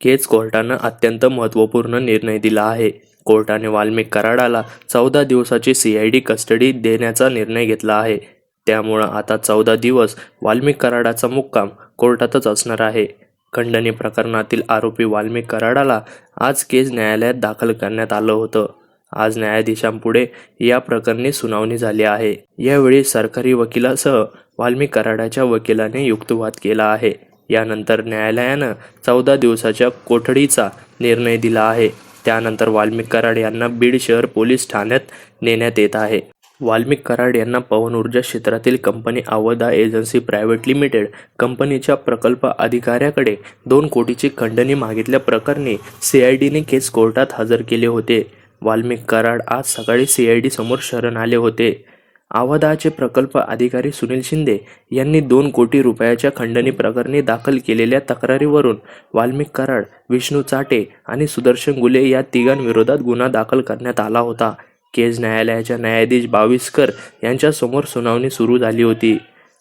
केज कोर्टानं अत्यंत महत्त्वपूर्ण निर्णय दिला आहे. कोर्टाने वाल्मिक कराडाला चौदा दिवसाची सी आय डी कस्टडी देण्याचा निर्णय घेतला आहे. त्यामुळं आता चौदा दिवस वाल्मिक कराडाचा मुक्काम कोर्टातच असणार आहे. खंडणी प्रकरणातील आरोपी वाल्मिक कराडाला आज केस न्यायालयात दाखल करण्यात आलं होतं. आज न्यायाधीशांपुढे या प्रकरणी सुनावणी झाली आहे. यावेळी सरकारी वकिलासह वाल्मिक कराडाच्या वकिलाने युक्तिवाद केला आहे. यानंतर न्यायालयानं चौदा दिवसाच्या कोठडीचा निर्णय दिला आहे. त्यानंतर वाल्मिक कराड यांना बीड शहर पोलीस ठाण्यात नेण्यात येत आहे. वाल्मिक कराड यांना पवन ऊर्जा क्षेत्रातील company Avaada agency private limited कंपनीच्या प्रकल्प अधिकाऱ्याकडे दोन कोटीची खंडणी मागितल्या प्रकरणी सीआयडीने केस कोर्टात हजर केले होते. वाल्मिक कराड आज सकाळी सीआयडी समोर शरण आले होते. आवादाचे प्रकल्प अधिकारी सुनील शिंदे यांनी दोन कोटी रुपयाच्या खंडणी प्रकरणी दाखल केलेल्या तक्रारीवरून वाल्मिक कराड विष्णू चाटे आणि सुदर्शन गुले या तिघांविरोधात गुन्हा दाखल करण्यात आला होता. केज न्यायालयाच्या न्यायाधीश बाविस्कर यांच्यासमोर सुनावणी सुरू झाली होती.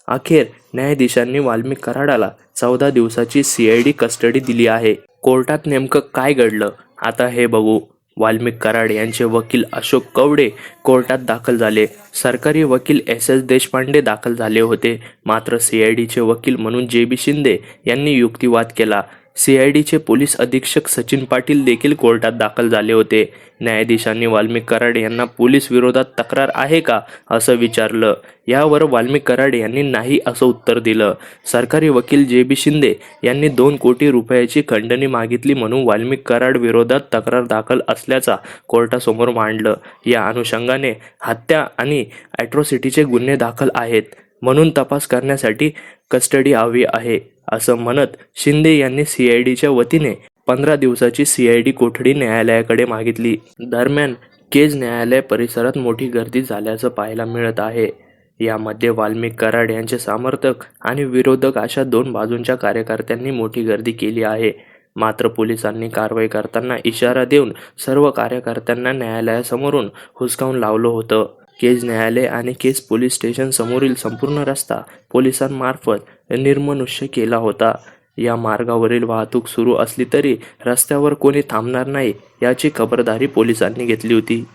अखेर न्यायाधीशांनी वाल्मिक कराडाला चौदा दिवसाची सीआयडी कस्टडी दिली आहे. कोर्टात नेमकं काय घडलं? आता हे बघू. वाल्मिक कराड यांचे वकील अशोक कवडे कोर्टात दाखल झाले. सरकारी वकील एस. एस. देशपांडे दाखल झाले होते. मात्र सीआयडीचे वकील म्हणून जे. बी. शिंदे यांनी युक्तिवाद केला. सीआयडीचे पोलीस अधीक्षक सचिन पाटील देखील कोर्टात दाखल झाले होते. न्यायाधीशांनी वाल्मिक कराड यांना पोलीस विरोधात तक्रार आहे का असं विचारलं. यावर वाल्मिक कराड यांनी नाही असं उत्तर दिलं. सरकारी वकील जे बी शिंदे यांनी दोन कोटी रुपयाची खंडणी मागितली म्हणून वाल्मिक कराड विरोधात तक्रार दाखल असल्याचा कोर्टासमोर मांडलं. या अनुषंगाने हत्या आणि ॲट्रॉसिटीचे गुन्हे दाखल आहेत म्हणून तपास करण्यासाठी कस्टडी हवी आहे. असं म्हणत शिंदे यांनी सीआयडीच्या वतीने पंधरा दिवसाची सीआयडी कोठडी न्यायालयाकडे मागितली. दरम्यान केज न्यायालय परिसरात मोठी गर्दी झाल्याचं पाहायला मिळत आहे. यामध्ये वाल्मिक कराड यांचे समर्थक आणि विरोधक अशा दोन बाजूंच्या कार्यकर्त्यांनी मोठी गर्दी केली आहे. मात्र पोलिसांनी कारवाई करताना इशारा देऊन सर्व कार्यकर्त्यांना न्यायालयासमोरून हुसकावून लावलं होतं. केज न्यायालय आणि केज पोलीस स्टेशन समोरील संपूर्ण रस्ता पोलिसांमार्फत निर्मनुष्य केला होता. या मार्गावरील वाहतूक सुरू असली तरी रस्त्यावर कोणी थांबणार नाही याची खबरदारी पोलिसांनी घेतली होती.